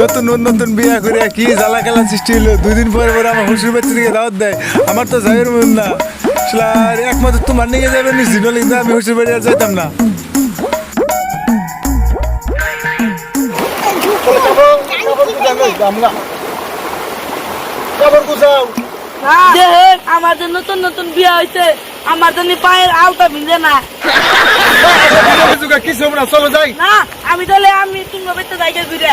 নতুন নতুন বিয়া করে কি জ্বালা খেলা সৃষ্টি হলো দুই দিন পরে পরে আমার শ্বশুর বাচ্চা থেকে দাওয়াত দেয়? আমার তো যাইয়ের মন না। শালা, আর একমাত্র তোমার নিয়ে যাবে নিশ্চিত কিন্তু আমি শ্বশুর বাড়ি আর যাইতাম না। আমার যে নতুন নতুন বিয়ে হয়েছে আমার জন্য পায়ের আলতা ভিজে না। কিছু আমরা চলো যাই। না আমি তাহলে আমি তুমি যাই ঘুরে।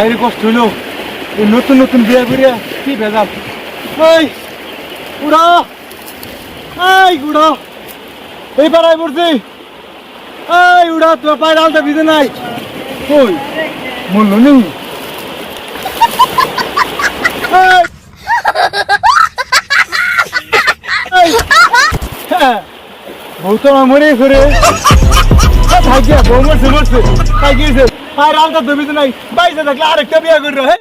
হাইরে কষ্ট হইল। এই নতুন নতুন বিয়া করিয়া কি ভেজাল? ওই উড়া এই উড়া এই পাড়ায় পড়ছি এই উড়া তোর পায়ের আলতা ভিজে নাই। ওই মূল্য নেই এই! এই! হ্যাঁ, বউ তো আমার মরে গেছে রে থাকিয়া বউ মরছে মরছে। গিয়েছে আর আলতা তো ভিজে নাই বাইসে থাকলে আরেকটা বিয়া করে হে